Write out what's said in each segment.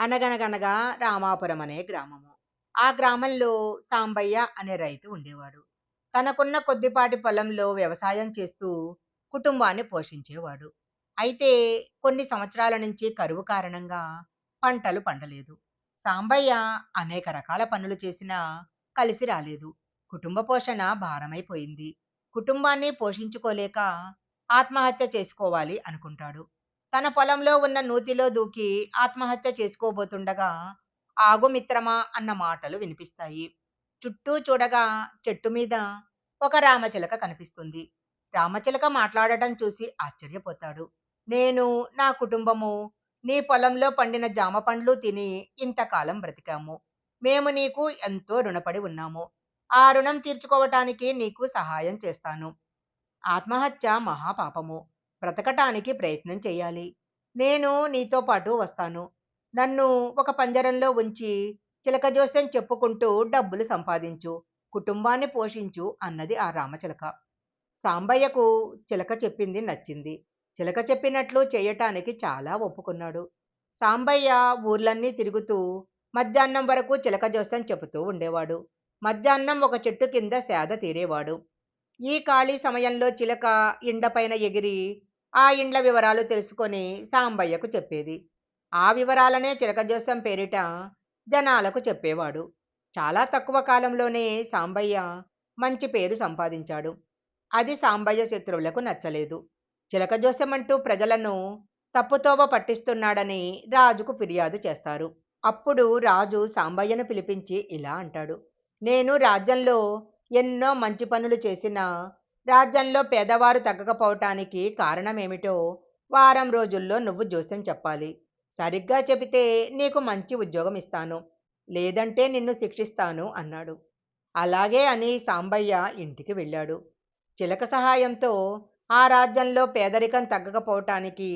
అనగనగనగా రామాపురం అనే గ్రామము. ఆ గ్రామంలో సాంబయ్య అనే రైతు ఉండేవాడు. తనకున్న కొద్దిపాటి పొలంలో వ్యవసాయం చేస్తూ కుటుంబాన్ని పోషించేవాడు. అయితే కొన్ని సంవత్సరాల నుంచి కరువు కారణంగా పంటలు పండలేదు. సాంబయ్య అనేక రకాల పనులు చేసినా కలిసి రాలేదు. కుటుంబ పోషణ భారమైపోయింది. కుటుంబాన్ని పోషించుకోలేక ఆత్మహత్య చేసుకోవాలి అనుకుంటాడు. తన పొలంలో ఉన్న నూతిలో దూకి ఆత్మహత్య చేసుకోబోతుండగా ఆగు మిత్రమా అన్న మాటలు వినిపిస్తాయి. చుట్టూ చూడగా చెట్టు మీద ఒక రామచిలక కనిపిస్తుంది. రామచిలక మాట్లాడటం చూసి ఆశ్చర్యపోతాడు. నేను నా కుటుంబము నీ పొలంలో పండిన జామ పండ్లు తిని ఇంతకాలం బ్రతికాము. మేము నీకు ఎంతో రుణపడి ఉన్నాము. ఆ రుణం తీర్చుకోవటానికి నీకు సహాయం చేస్తాను. ఆత్మహత్య మహాపాపము. బ్రతకటానికి ప్రయత్నం చేయాలి. నేను నీతో పాటు వస్తాను. నన్ను ఒక పంజరంలో ఉంచి చిలక జోస్యం చెప్పుకుంటూ డబ్బులు సంపాదించు కుటుంబాన్ని పోషించు అన్నది ఆ రామచిలక. సాంబయ్యకు చిలక చెప్పింది నచ్చింది. చిలక చెప్పినట్లు చేయటానికి చాలా ఒప్పుకున్నాడు. సాంబయ్య ఊర్లన్నీ తిరుగుతూ మధ్యాహ్నం వరకు చిలక జోస్యం చెబుతూ ఉండేవాడు. మధ్యాహ్నం ఒక చెట్టు కింద సేద తీరేవాడు. ఈ ఖాళీ సమయంలో చిలక ఇండపైన ఎగిరి ఆ ఇండ్ల వివరాలు తెలుసుకొని సాంబయ్యకు చెప్పేది. ఆ వివరాలనే చిలక పేరిట జనాలకు చెప్పేవాడు. చాలా తక్కువ కాలంలోనే సాంబయ్య మంచి పేరు సంపాదించాడు. అది సాంబయ్య శత్రువులకు నచ్చలేదు. చిలక అంటూ ప్రజలను తప్పుతోవ పట్టిస్తున్నాడని రాజుకు ఫిర్యాదు చేస్తారు. అప్పుడు రాజు సాంబయ్యను పిలిపించి ఇలా అంటాడు. నేను రాజ్యంలో ఎన్నో మంచి పనులు చేసినా రాజ్యంలో పేదవారు తగ్గకపోవటానికి కారణమేమిటో వారం రోజుల్లో నువ్వు జోస్యం చెప్పాలి. సరిగ్గా చెబితే నీకు మంచి ఉద్యోగం ఇస్తాను. లేదంటే నిన్ను శిక్షిస్తాను అన్నాడు. అలాగే అని సాంబయ్య ఇంటికి వెళ్ళాడు. చిలక సహాయంతో ఆ రాజ్యంలో పేదరికం తగ్గకపోవటానికి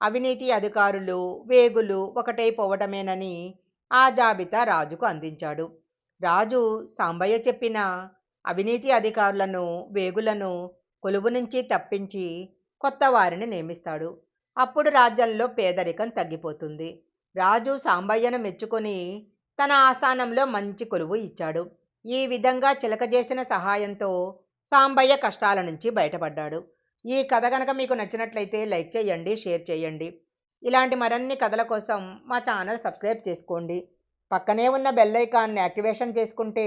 అవినీతి అధికారులు వేగులు ఒకటైపోవటమేనని ఆ జాబితా రాజుకు అందించాడు. రాజు సాంబయ్య చెప్పిన అవినీతి అధికారులను వేగులను కొలువు నుంచి తప్పించి కొత్త వారిని నియమిస్తాడు. అప్పుడు రాజ్యంలో పేదరికం తగ్గిపోతుంది. రాజు సాంబయ్యను మెచ్చుకొని తన ఆస్థానంలో మంచి కొలువు ఇచ్చాడు. ఈ విధంగా చిలక చేసిన సహాయంతో సాంబయ్య కష్టాల నుంచి బయటపడ్డాడు. ఈ కథ కనుక మీకు నచ్చినట్లయితే లైక్ చేయండి షేర్ చేయండి. ఇలాంటి మరిన్ని కథల కోసం మా ఛానల్ సబ్స్క్రైబ్ చేసుకోండి. పక్కనే ఉన్న బెల్ ఐకాన్ని యాక్టివేషన్ చేసుకుంటే